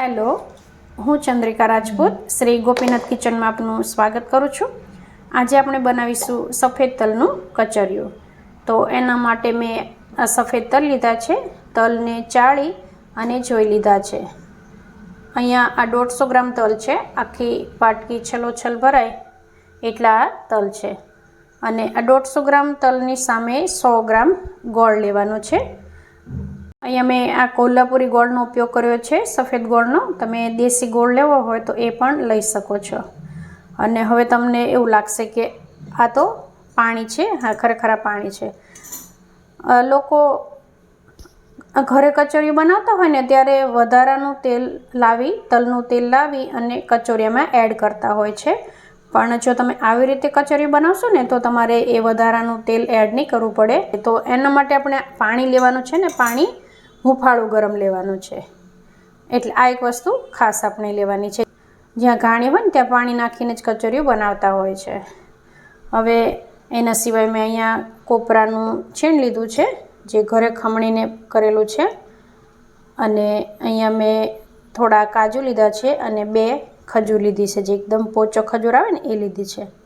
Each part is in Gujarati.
હેલો, હું ચંદ્રિકા રાજપૂત, શ્રી ગોપીનાથ કિચનમાં આપનું સ્વાગત કરું છું. આજે આપણે બનાવીશું સફેદ તલનું કચરિયું. તો એના માટે મેં સફેદ તલ લીધા છે, તલને ચાળી અને જોઈ લીધા છે. અહીંયા આ દોઢસો ગ્રામ તલ છે, આખી પાટકી છલોછલ ભરાય એટલા તલ છે. અને આ દોઢસો ગ્રામ તલની સામે સો ગ્રામ ગોળ લેવાનો છે. અહીંયા મેં આ કોલ્હાપુરી ગોળનો ઉપયોગ કર્યો છે, સફેદ ગોળનો. તમે દેશી ગોળ લેવો હોય તો એ પણ લઈ શકો છો. અને હવે તમને એવું લાગશે કે આ તો પાણી છે, હા, ખરેખર આ પાણી છે. લોકો ઘરે કચોરી બનાવતા હોય ને ત્યારે વધારાનું તેલ લાવી, તલનું તેલ લાવી અને કચોરીમાં એડ કરતા હોય છે. પણ જો તમે આવી રીતે કચોરી બનાવશો ને તો તમારે એ વધારાનું તેલ એડ નહીં કરવું પડે. તો એના માટે આપણે પાણી લેવાનું છે ને, પાણી હુંફાળું ગરમ લેવાનું છે. એટલે આ એક વસ્તુ ખાસ આપણે લેવાની છે. જ્યાં ઘાણી હોય ને ત્યાં પાણી નાખીને જ કચોરીઓ બનાવતા હોય છે. હવે એના સિવાય મેં અહીંયા કોપરાનું છીણ લીધું છે, જે ઘરે ખમણીને કરેલું છે. અને અહીંયા મેં થોડા કાજુ લીધા છે અને બે ખજૂર લીધી છે, જે એકદમ પોચો ખજૂર આવે ને એ લીધી છે.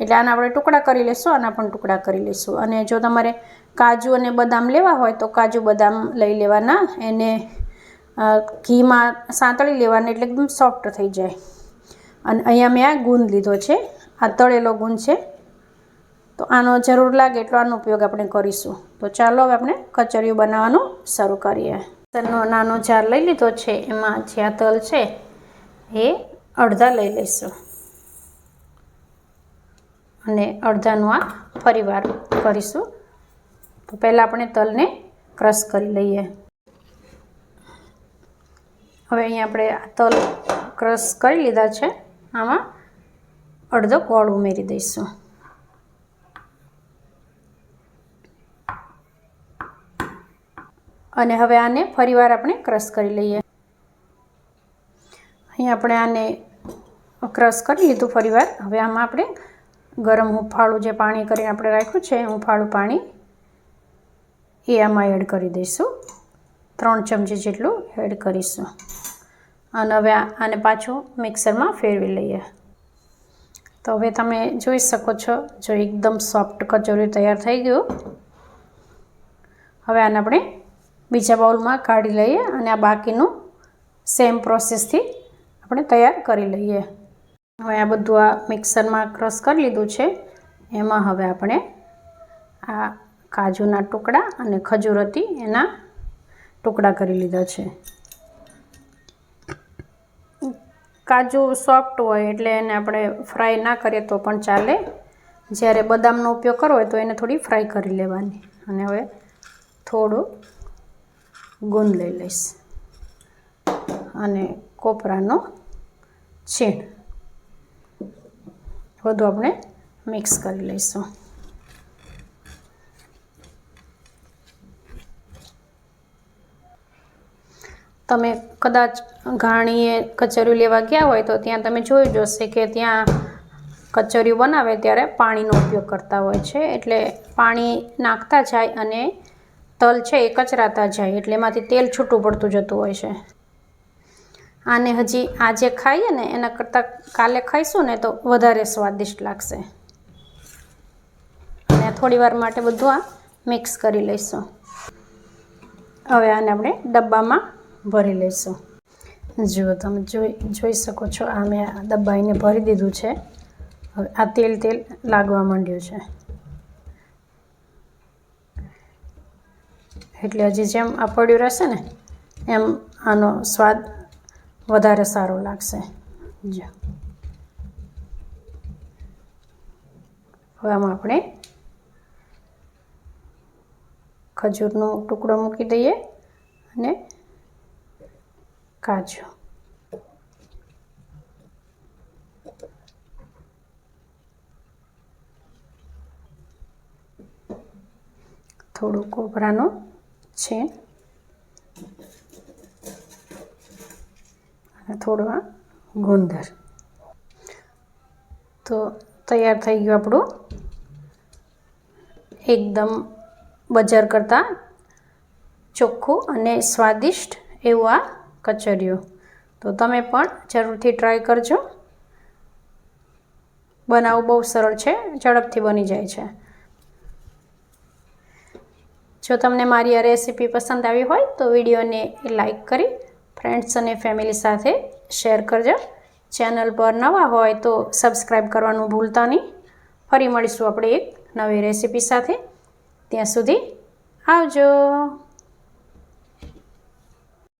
એટલે આના આપણે ટુકડા કરી લઈશું આના પણ ટુકડા કરી લઈશું અને જો તમારે કાજુ અને બદામ લેવા હોય તો કાજુ બદામ લઈ લેવાના. એને ઘીમાં સાંતળી લેવાના એટલે એકદમ સોફ્ટ થઈ જાય. અને અહીંયા મેં આ ગુંદ લીધો છે. આ તળેલો ગુંદ છે. તો આનો જરૂર લાગે એટલો આનો ઉપયોગ આપણે કરીશું. તો ચાલો હવે આપણે કચરિયું બનાવવાનું શરૂ કરીએ. તલનો નાનો જાર લઈ લીધો છે. એમાં જે આ તલ છે એ અડધા લઈ લઈશું. અને અડધાનું આ ફરીવાર કરીશું. તો પહેલાં આપણે તલને ક્રશ કરી લઈએ. હવે અહીંયા આપણે તલ ક્રશ કરી લીધા છે. આમાં અડધો ગોળ ઉમેરી દઈશું. અને હવે આને ફરીવાર આપણે ક્રશ કરી લઈએ. અહીં આપણે આને ક્રશ કરી લીધું ફરીવાર. હવે આમાં આપણે ગરમ હુંફાળું જે પાણી કરીને આપણે રાખ્યું છે હુંફાળું પાણી એ આમાં એડ કરી દઈશું. ત્રણ ચમચી જેટલું એડ કરીશું. અને હવે આને પાછું મિક્સરમાં ફેરવી લઈએ. તો હવે તમે જોઈ શકો છો, જો એકદમ સોફ્ટ કચોરી તૈયાર થઈ ગયું. હવે આને આપણે બીજા બાઉલમાં કાઢી લઈએ અને આ બાકીનું સેમ પ્રોસેસથી આપણે તૈયાર કરી લઈએ. હવે આ બધું આ મિક્સરમાં ક્રશ કરી લીધું છે. એમાં હવે આપણે આ કાજુના ટુકડા અને ખજૂર હતી એના ટુકડા કરી લીધા છે. કાજુ સોફ્ટ હોય એટલે એને આપણે ફ્રાય ના કરીએ તો પણ ચાલે. જ્યારે બદામનો ઉપયોગ કરવો હોય તો એને થોડી ફ્રાય કરી લેવાની. અને હવે થોડું ગુંદ લઈ લઈશ. અને કોપરાનો છીણ. બધું આપણે મિક્સ કરી લઈશું. તમે કદાચ ઘાણીએ કચરિયું લેવા ગયા હોય તો ત્યાં તમે જોઈ જોશે કે ત્યાં કચરિયું બનાવે ત્યારે પાણીનો ઉપયોગ કરતા હોય છે. એટલે પાણી નાખતા જાય અને તલ છે એ કચરાતા જાય, એટલે એમાંથી તેલ છૂટું પડતું જતું હોય છે. આને હજી આજે ખાઈએ ને એના કરતાં કાલે ખાઈશું ને તો વધારે સ્વાદિષ્ટ લાગશે. અને થોડીવાર માટે બધું આ મિક્સ કરી લઈશું. હવે આને આપણે ડબ્બામાં ભરી લઈશું. જુઓ તમે જોઈ જોઈ શકો છો, આ મેં આ એને ભરી દીધું છે. હવે આ તેલ તેલ લાગવા માંડ્યું છે. એટલે હજી જેમ આ પડ્યું રહેશે ને, એમ આનો સ્વાદ વધારે સારું લાગશે. જો. હવે આમાં આપણે ખજૂરનો ટુકડો મૂકી દઈએ અને કાજુ. થોડું કોપરાનો છે અને થોડું આ ગુંદર તો તૈયાર થઈ ગયું આપણું. એકદમ બજાર કરતાં ચોખ્ખું અને સ્વાદિષ્ટ એવું આ કચરિયું તો તમે પણ જરૂરથી ટ્રાય કરજો. બનાવવું બહુ સરળ છે, ઝડપથી બની જાય છે. જો તમને મારી આ રેસીપી પસંદ આવી હોય તો વિડીયોને લાઈક કરી ફ્રેન્ડ્સ અને ફેમિલી સાથે શેર કરજો. ચેનલ પર નવા હોય તો સબસ્ક્રાઈબ કરવાનું ભૂલતા નહીં. ફરી મળીશું આપણે એક નવી રેસીપી સાથે. ત્યાં સુધી આવજો.